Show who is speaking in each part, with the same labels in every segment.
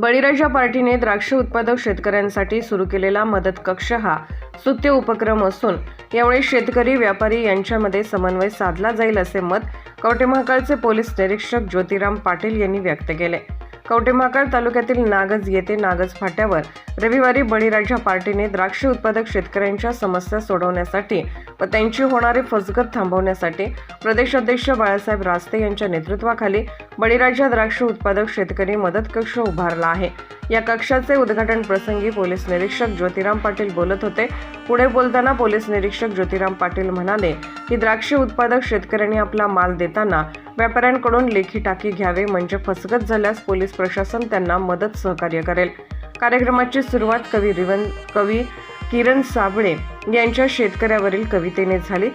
Speaker 1: बळीराजा पार्टीने द्राक्ष उत्पादक शेतकऱ्यांसाठी सुरू केलेला मदत कक्ष हा स्तुत्य उपक्रम असून यामुळे शेतकरी व्यापारी यांच्यामध्ये समन्वय साधला जाईल असे मत कवटेमहाकाळचे पोलीस निरीक्षक ज्योतिराम पाटील यांनी व्यक्त केले. कवटेमाकळ तालुक्यातील नागज येथे नागज फाट्यावर रविवारी बळीराजा पार्टीने द्राक्ष उत्पादक शेतकऱ्यांच्या समस्या सोडवण्यासाठी व त्यांची होणारी फसगत थांबवण्यासाठी प्रदेश अध्यक्ष बाळासाहेब रास्ते यांच्या नेतृत्वाखाली बळीराजा द्राक्ष उत्पादक शेतकरी मदत कक्ष उभारला आहे. या कक्षाचे उद्घाटन प्रसंगी पोलीस निरीक्षक ज्योतिराम पाटील बोलत होते. पुढे बोलताना पोलीस निरीक्षक ज्योतिराम पाटील म्हणाले की द्राक्ष उत्पादक शेतकऱ्यांनी आपला माल देताना व्यापाऱ्यांकडून लेखी टाकी घ्यावे म्हणजे फसगत झाल्यास पोलीस प्रशासन त्यांना मदत सहकार्य करेल. कार्यक्रमाची सुरुवात कवी रिवन कवी किरण साबळे यांच्या शेतकऱ्यावरील कवितेने झाली.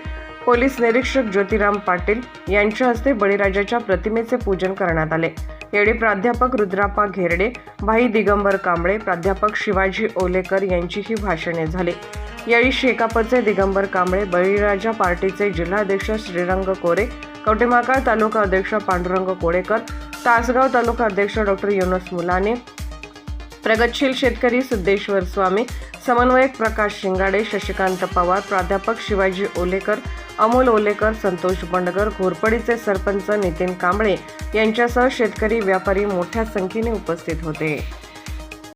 Speaker 1: पोलीस निरीक्षक ज्योतिराम पाटील यांच्या हस्ते बळीराजाच्या प्रतिमेचे पूजन करण्यात आले. यावेळी प्राध्यापक रुद्राप्पा घेरडे भाई दिगंबर कांबळे प्राध्यापक शिवाजी ओलेकर यांचीही भाषणे झाली. यावेळी शेकापचे दिगंबर कांबळे बळीराजा पार्टीचे जिल्हाध्यक्ष श्रीरंग कोरे कवटेमाकाळ तालुका अध्यक्ष पांडुरंग कोळेकर तासगाव तालुका अध्यक्ष डॉक्टर युनस मुलाने प्रगतशील शेतकरी सिद्धेश्वर स्वामी समन्वयक प्रकाश शिंगाडे शशिकांत पवार प्राध्यापक शिवाजी ओलेकर अमोल ओलेकर संतोष बंडगर घोरपडीचे सरपंच नितीन कांबळे यांच्यासह शेतकरी व्यापारी मोठ्या संख्येने उपस्थित होते.